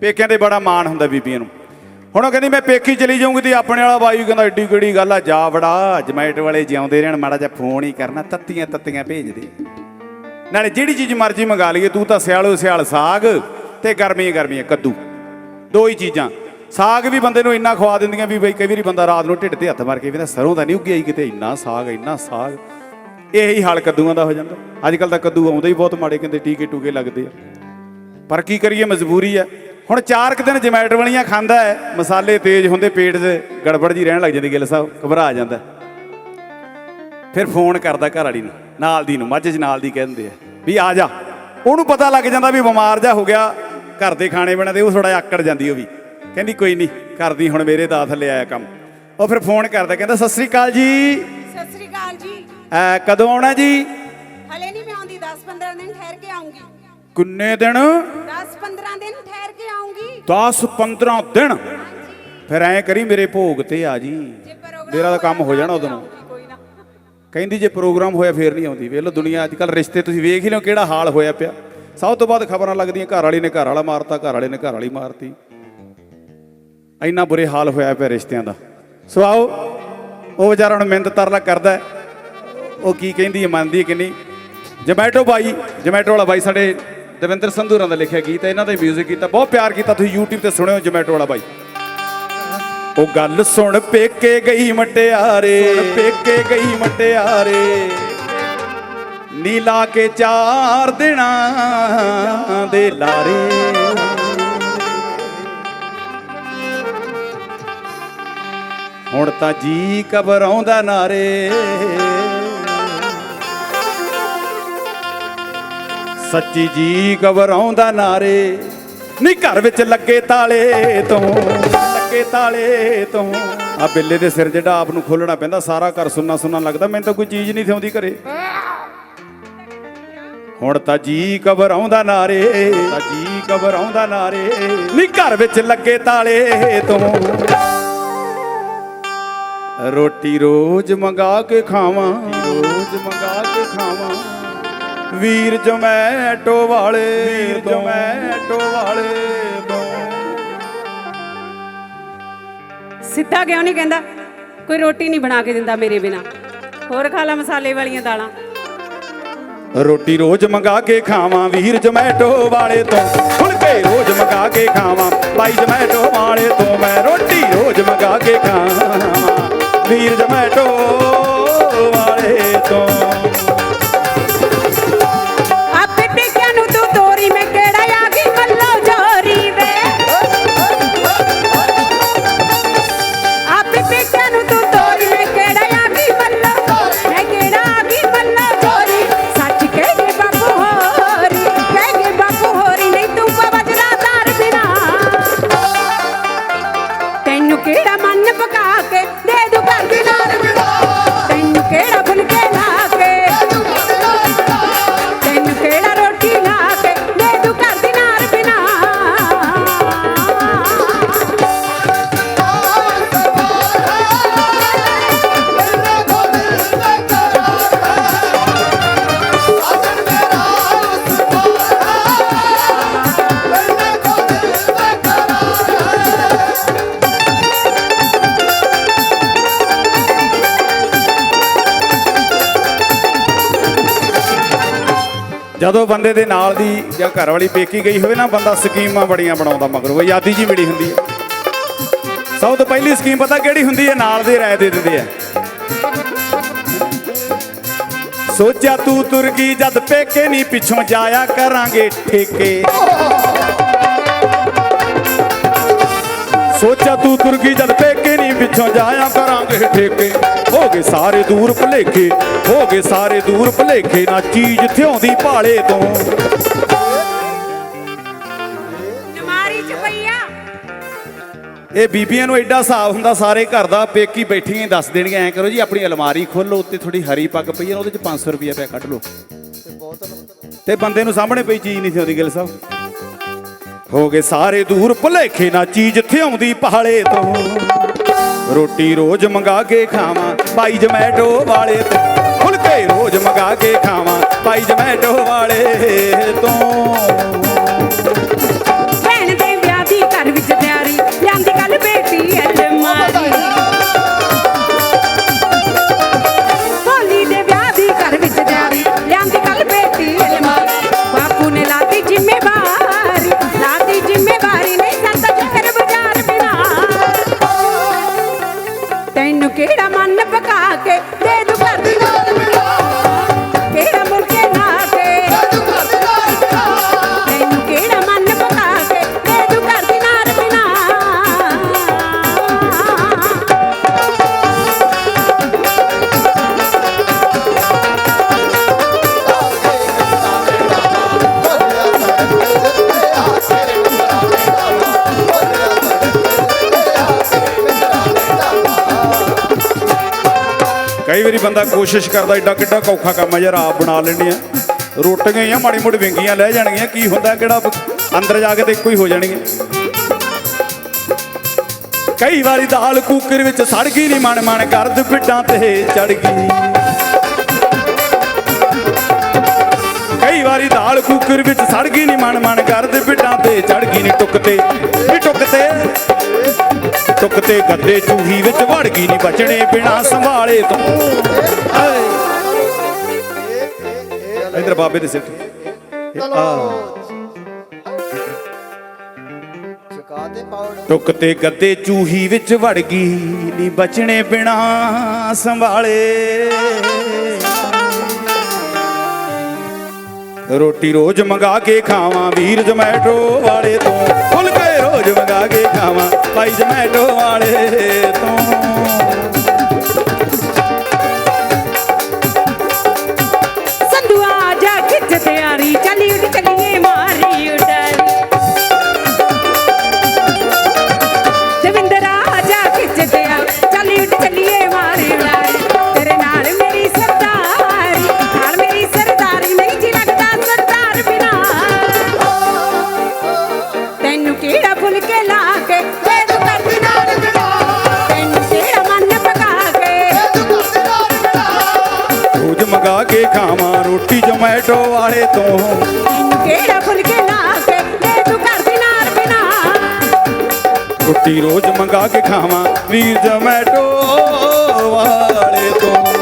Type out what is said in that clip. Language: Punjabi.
ਪੇਕਿਆਂ ਤੇ ਬੜਾ ਮਾਣ ਹੁੰਦਾ ਬੀਬੀਆਂ ਨੂੰ। ਹੁਣ ਉਹ ਕਹਿੰਦੀ, ਮੈਂ ਪੇਕੀ ਚਲੀ ਜਾਊਂਗੀ ਤੇ ਆਪਣੇ ਵਾਲਾ ਬਾਈ ਕਹਿੰਦਾ ਏਡੀ ਕਿਹੜੀ ਗੱਲ ਆ, ਜਾ ਵੜਾ, ਜਮੈਟ ਵਾਲੇ ਜਿਉਂਦੇ ਰਹਿਣ, ਮਾੜਾ ਜਿਹਾ ਫੋਨ ਹੀ ਕਰਨਾ, ਤੱਤੀਆਂ ਤੱਤੀਆਂ ਭੇਜਦੇ ਨਾਲੇ ਜਿਹੜੀ ਚੀਜ਼ ਮਰਜ਼ੀ ਮੰਗਾ ਲਈਏ, ਤੂੰ ਤਾਂ ਸਿਆਲੋ ਸਿਆਲ ਸਾਗ ਤੇ ਗਰਮੀ ਗਰਮੀ ਕੱਦੂ। ਦੋ ਹੀ ਚੀਜ਼ਾਂ। ਸਾਗ ਵੀ ਬੰਦੇ ਨੂੰ ਇੰਨਾ ਖਵਾ ਦਿੰਦੀਆਂ ਵੀ ਬਈ, ਕਈ ਵਾਰੀ ਬੰਦਾ ਰਾਤ ਨੂੰ ਢਿੱਡ ਤੇ ਹੱਥ ਮਾਰ ਕੇ ਵੀ ਸਰੋਂ ਦਾ ਨਹੀਂ ਉੱਗਿਆ ਹੀ ਕਿਤੇ, ਇੰਨਾ ਸਾਗ ਇੰਨਾ ਸਾਗ। ਇਹੀ ਹਾਲ ਕੱਦੂਆਂ ਦਾ ਹੋ ਜਾਂਦਾ। ਅੱਜ ਕੱਲ ਤਾਂ ਕੱਦੂ ਆਉਂਦਾ ਹੀ ਬਹੁਤ ਮਾੜੇ, ਕਹਿੰਦੇ ਟੀਕੇ ਟੂਕੇ ਲੱਗਦੇ ਆ। ਪਰ ਕੀ ਕਰੀਏ, ਮਜਬੂਰੀ ਆ। ਹੁਣ ਚਾਰ ਕੁ ਦਿਨ ਜਮੈਟ ਵਾਲੀਆਂ ਖਾਂਦਾ ਹੈ ਮਸਾਲੇ ਤੇਜ਼ ਹੁੰਦੇ ਪੇਟ 'ਚ ਗੜਬੜ ਜੀ ਰਹਿਣ ਲੱਗ ਜਾਂਦੀ ਗਿੱਲ ਸਾਹਿਬ ਘਬਰਾ ਜਾਂਦਾ। ਫਿਰ ਫੋਨ ਕਰਦਾ ਘਰ ਵਾਲੀ ਨੂੰ ਨਾਲ ਦੀ ਨੂੰ ਮੱਝ 'ਚ ਨਾਲ ਦੀ ਕਹਿੰਦੇ ਆ ਵੀ ਆ ਜਾ। ਉਹਨੂੰ ਪਤਾ ਲੱਗ ਜਾਂਦਾ ਵੀ ਬਿਮਾਰ ਜਾ ਹੋ ਗਿਆ ਘਰ ਦੇ ਖਾਣੇ ਬਣਾਦੇ ਉਹ ਥੋੜਾ ਆਕੜ ਜਾਂਦੀ ਉਹ ਵੀ। ਕਹਿੰਦੀ ਕੋਈ ਨਹੀਂ ਕਰਦੀ ਹੁਣ ਮੇਰੇ ਦਾ ਥੱਲੇ ਆਇਆ ਕੰਮ। ਉਹ ਫਿਰ ਫੋਨ ਕਰਦਾ ਕਹਿੰਦਾ ਸਤਿ ਸ੍ਰੀ ਅਕਾਲ ਜੀ। ਸਤਿ ਸ੍ਰੀ ਅਕਾਲ ਜੀ। ਐ ਕਦੋਂ ਆਉਣਾ ਜੀ? ਹਲੇ ਨਹੀਂ ਮੈਂ ਆਉਂਦੀ 10-15 ਦਿਨ ਠਹਿਰ ਕੇ ਆਉਂਗੀ। ਕਿੰਨੇ ਦਿਨ? 10-15 ਦਿਨ ਠਹਿਰ ਕੇ ਆਉਂਗੀ। 10 15 ਦਿਨ। ਫਿਰ ਐਂ ਕਰੀ ਮੇਰੇ ਭੋਗ ਤੇ ਆ ਜੀ। ਮੇਰਾ ਤਾਂ ਕੰਮ ਹੋ ਜਾਣਾ ਉਦੋਂ। ਨੂੰ ਨਾ। ਕਹਿੰਦੀ ਜੇ ਪ੍ਰੋਗਰਾਮ ਹੋਇਆ ਫੇਰ ਨਹੀਂ ਆਉਂਦੀ। ਵੇਖ ਲਓ ਦੁਨੀਆ ਅੱਜ ਕੱਲ ਰਿਸ਼ਤੇ ਤੁਸੀਂ ਵੇਖ ਹੀ ਲਓ ਕਿਹੜਾ ਹਾਲ ਹੋਇਆ ਪਿਆ। ਸਭ ਤੋਂ ਬਾਅਦ ਖਬਰਾਂ ਲੱਗਦੀਆਂ ਘਰ ਵਾਲੀ ਨੇ ਘਰ ਵਾਲਾ ਮਾਰਤਾ ਘਰ ਵਾਲੇ ਨੇ ਘਰ ਵਾਲੀ ਮਾਰਤੀ। ਇੰਨਾ ਬੁਰੇ ਹਾਲ ਹੋਇਆ ਪਿਆ ਰਿਸ਼ਤਿਆਂ ਦਾ। ਸੋ ਆਓ ਉਹ ਵਿਚਾਰਾ ਹੁਣ ਮਿਹਨਤ ਤਰਲਾ ਕਰਦਾ। ਉਹ ਕੀ ਕਹਿੰਦੀ ਹੈ ਮੰਨਦੀ ਹੈ ਕਿ ਨਹੀਂ? ਜਮੈਟੋ ਬਾਈ ਜਮੈਟੋ ਵਾਲਾ ਬਾਈ ਸਾਡੇ ਦਵਿੰਦਰ ਸੰਧੂਰਾਂ ਦਾ ਲਿਖਿਆ ਗੀਤ ਹੈ ਇਹਨਾਂ ਦਾ ਮਿਊਜ਼ਿਕ ਕੀਤਾ ਬਹੁਤ ਪਿਆਰ ਕੀਤਾ ਤੁਸੀਂ YouTube ਤੇ ਸੁਣਿਓ ਜਮੈਟੋ ਵਾਲਾ ਬਾਈ। ਉਹ ਗੱਲ ਸੁਣ ਪੇਕੇ ਗਈ ਮਟਿਆਰੇ। ਪੇਕੇ ਗਈ ਮਟਿਆਰੇ। ਨੀਲਾ ਕੇ ਚਾਰ ਦਿਨਾਂ ਦੇ ਲਾਰੇ। ਹੁਣ ਤਾਂ ਜੀ ਕਬਰਾਉਂਦਾ ਨਾਰੇ। ਸੱਚੀ ਜੀ ਘਬਰਾਉਂਦਾ ਨਾਰੇ। ਨੀ ਘਰ ਵਿੱਚ ਲੱਗੇ ਤਾਲੇ ਤੋਂ, ਲੱਗੇ ਤਾਲੇ ਤੋਂ। ਆ ਬਿੱਲੇ ਦੇ ਸਿਰ ਜਿਹੜਾ ਆਪ ਨੂੰ ਖੋਲਣਾ ਪੈਂਦਾ, ਸਾਰਾ ਘਰ ਸੁੰਨਾ ਸੁੰਨਾ ਲੱਗਦਾ। ਮੈਨੂੰ ਤਾਂ ਕੋਈ ਚੀਜ਼ ਨਹੀਂ ਥਿਉਂਦੀ ਘਰੇ। ਹੁਣ ਤਾਂ ਜੀ ਘਬਰਾਉਂਦਾ ਨਾਰੇ, ਤਾਂ ਜੀ ਘਬਰਾਉਂਦਾ ਨਾਰੇ। ਨੀ ਘਰ ਵਿੱਚ ਲੱਗੇ ਤਾਲੇ ਤੋਂ। ਰੋਟੀ ਰੋਜ਼ ਮੰਗਾ ਕੇ ਖਾਵਾਂ। ਰੋਜ਼ ਮੰਗਾ ਕੇ ਖਾਵਾਂ। ਵੀਰ ਜਮੈਟੋ ਵਾਲੇ ਵੀਰ ਜਮੈਟੋ ਵਾਲੇ ਤੋਂ। ਸਿੱਧਾ ਕਿਉਂ ਨਹੀਂ ਕਹਿੰਦਾ? ਕੋਈ ਰੋਟੀ ਨਹੀਂ ਬਣਾ ਕੇ ਦਿੰਦਾ ਮੇਰੇ ਬਿਨਾ। ਹੋਰ ਖਾ ਲਾ ਮਸਾਲੇ ਵਾਲੀਆਂ ਦਾਲਾਂ। ਰੋਟੀ ਰੋਜ਼ ਮੰਗਾ ਕੇ ਖਾਵਾਂ ਵੀਰ ਜਮੈਟੋ ਵਾਲੇ ਤੋਂ। ਫੁਲਕੇ ਰੋਜ਼ ਮੰਗਾ ਕੇ ਖਾਵਾਂ ਭਾਈ ਜਮੈਟੋ ਵਾਲੇ ਤੋਂ। ਮੈਂ ਰੋਟੀ ਰੋਜ਼ ਮੰਗਾ ਕੇ ਖਾਵਾਂ ਵੀਰ ਜਮੈਟੋ ਵਾਲੇ ਜਦੋਂ ਬੰਦੇ ਦੇ ਨਾਲ ਦੀ ਜਾਂ ਘਰ ਵਾਲੀ ਪੇਕੀ ਗਈ ਹੋਵੇ ਨਾ, ਬੰਦਾ ਸਕੀਮਾਂ ਬੜੀਆਂ ਬਣਾਉਂਦਾ ਮਗਰੋਂ ਆਜ਼ਾਦੀ ਜੀ ਮਿਲੀ ਹੁੰਦੀ ਹੈ। ਸਭ ਤੋਂ ਪਹਿਲੀ ਸਕੀਮ ਪਤਾ ਕਿਹੜੀ ਹੁੰਦੀ ਹੈ? ਨਾਲ ਦੇ ਰਾਏ ਦੇ ਦਿੰਦੇ ਆ। ਸੋਚਿਆ ਤੂੰ ਤੁਰ ਗਈ, ਜਦ ਪੇਕੇ ਨਹੀਂ ਪਿੱਛੋਂ ਜਾਇਆ ਕਰਾਂਗੇ ਠੇਕੇ। ਸੋਚਿਆ ਤੂੰ ਤੁਰ ਗਈ, ਜਦ ਪੇਕੇ ਨਹੀਂ ਪਿੱਛੋਂ ਜਾਇਆ ਕਰਾਂਗੇ ਠੇਕੇ। ਹੋ ਗਏ ਸਾਰੇ ਦੂਰ ਭਲੇਖੇ ਹੋ ਗਏ ਸਾਰੇ ਦੂਰ ਭਲੇਖੇ ਨਾ ਚੀਜ਼ ਥਿਉਂਦੀ ਭਾਲੇ ਤੋਂ। ਨਮਾਰੀ ਚ ਪਈਆ। ਇਹ ਬੀਬੀਆਂ ਨੂੰ ਐਡਾ ਹਿਸਾਬ ਹੁੰਦਾ ਸਾਰੇ ਘਰ ਦਾ ਪੇਕੀ ਬੈਠੀਆਂ ਦੱਸ ਦੇਣਗੇ ਐਂ ਕਰੋ ਜੀ ਆਪਣੀ ਅਲਮਾਰੀ ਖੋਲੋ ਉੱਤੇ ਥੋੜੀ ਹਰੀ ਪੱਗ ਪਈ ਹੈ ਉਹਦੇ ਚ 500 ਰੁਪਏ ਪਿਆ ਕੱਢ ਲਓ। ਤੇ ਬੰਦੇ ਨੂੰ ਸਾਹਮਣੇ ਪਈ ਚੀਜ਼ ਨਹੀਂ ਥਿਉਂਦੀ ਗਿਲ ਸਾਹਿਬ। ਹੋ ਗਏ ਸਾਰੇ ਦੂਰ ਭੁਲੇਖੇ ਨਾ ਚੀਜ਼ ਥਿਉਂਦੀ ਪਹਾੜੇ ਤੋਂ। ਰੋਟੀ ਰੋਜ਼ ਮੰਗਾ ਕੇ ਖਾਵਾਂ। ਭਾਈ ਜਮੈਟੋ ਵਾਲੇ ਤੋਂ ਫੁਲਕੇ ਰੋਜ਼ ਮੰਗਾ ਕੇ ਖਾਵਾਂ। ਭਾਈ ਜਮੈਟੋ ਵਾਲੇ ਤੋਂ ਵਾਰੀ ਬੰਦਾ ਕੋਸ਼ਿਸ਼ ਕਰਦਾ, ਏਡਾ ਕਿੱਡਾ ਔਖਾ ਕੰਮ ਆ ਯਾਰ, ਆਪ ਬਣਾ ਲੈਣੇ ਆ। ਰੋਟੀਆਂ ਹੀ ਆ, ਮਾੜੀ ਮੋੜੀ ਵਿੰਗੀਆਂ ਲੈ ਜਾਣਗੀਆਂ, ਕੀ ਹੁੰਦਾ ਕਿਹੜਾ ਅੰਦਰ ਜਾ ਕੇ ਤੇ ਇੱਕੋ ਹੀ ਹੋ ਜਾਣਗੀਆਂ। ਕਈ ਵਾਰੀ ਦਾਲ ਕੁੱਕਰ ਵਿੱਚ ਸੜ ਗਈ ਨਹੀਂ ਮਨ ਮਨ ਕਰਦ ਪਿੱਡਾਂ ਤੇ ਚੜ ਗਈ। ਕਈ ਵਾਰੀ ਦਾਲ ਕੁੱਕਰ ਵਿੱਚ ਸੜ ਗਈ ਨਹੀਂ ਮਨ ਮਨ ਕਰਦ ਪਿੱਡਾਂ ਤੇ ਚੜ ਗਈ ਨਹੀਂ ਟੁੱਕ ਤੇ, ਨੀ ਟੁੱਕ ਤੇ। ਟੁੱਕ ਤੇ ਗੱਦੇ ਚੂਹੀ ਵਿੱਚ ਵੜ ਗਈ ਨਹੀਂ ਬਚਣੇ ਬਿਨਾ ਸੰਭਾਲੇ ਤੋਂ। ਇੱਧਰ ਬਾਬੇ ਦੇ ਸਿਰ ਟੁੱਕ ਤੇ ਗੱਦੇ ਚੂਹੀ ਵਿੱਚ ਵੜ ਗਈ ਨਹੀਂ ਬਚਣੇ ਬਿਨਾ ਸੰਭਾਲੇ। ਰੋਟੀ ਰੋਜ਼ ਮੰਗਾ ਕੇ ਖਾਵਾਂ ਵੀਰ ਜਮੈਟੋ ਵਾਲੇ ਖਾਵਾਂ ਭਾਈ ਜਮੈਟੋ ਖਾਵਾਂ ਰੋਟੀ ਜਮੈਟੋ ਵਾਲੇ ਤੋਂ। ਕਿਹੜਾ ਫੁੱਲ ਕੇ ਲਾ ਕੇ ਦੇ ਦੂ ਕਰਦੀ ਨਾਲ ਬਿਨਾ? ਰੋਟੀ ਰੋਜ਼ ਮੰਗਾ ਕੇ ਖਾਵਾਂ ਵੀਰ ਜਮੈਟੋ ਵਾਲੇ ਤੋਂ।